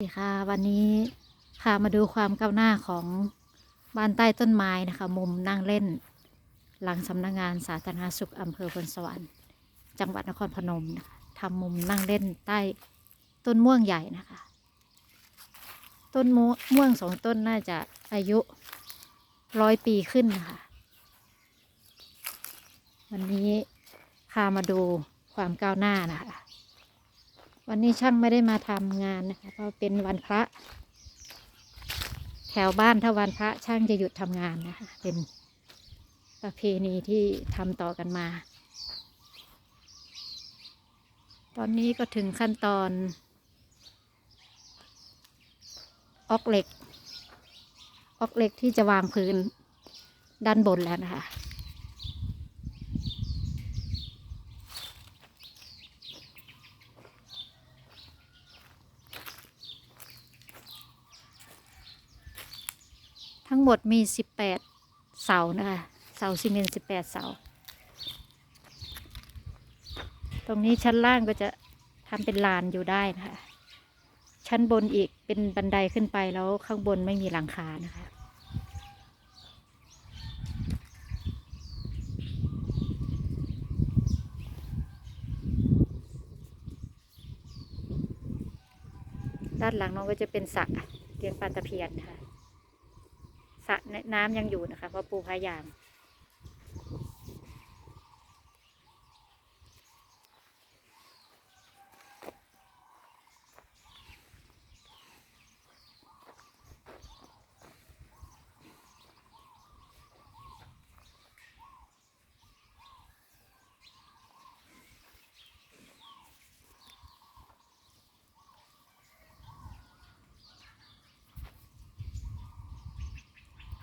สวัสดีค่ะวันนี้พามาดูความก้าวหน้าของบ้านใต้ต้นไม้นะคะ มุมนั่งเล่น หลังสำนักงานสาธารณสุขอำเภอพลสวรรค์จังหวัดนครพนมนะคะทำมุมนั่งเล่นใต้ต้นม่วงใหญ่นะคะ ต้นมะม่วงสองต้นน่าจะอายุร้อยปีขึ้นนะคะ วันนี้พามาดูความก้าวหน้านะคะ วันนี้ช่างไม่ได้มาทำงานนะคะเพราะเป็นวันพระ แถวบ้านถ้าวันพระช่างจะหยุดทำงานนะคะเป็นประเพณีที่ทำต่อกันมา ตอนนี้ก็ถึงขั้นตอน ออกเหล็ก ออกเหล็กที่จะวางพื้นด้านบนแล้วนะคะ ทั้งหมดมี18เสานะคะเสาซีเมนต์18เสา ตรงนี้ชั้นล่างก็จะทำเป็นลานอยู่ได้นะคะ ชั้นบนอีกเป็นบันไดขึ้นไปแล้วข้างบนไม่มีหลังคานะคะด้านหลังน้องก็จะเป็นสระเลี้ยงปลาตะเพียนค่ะสระ น้ำยังอยู่นะคะเพราะปูพายาง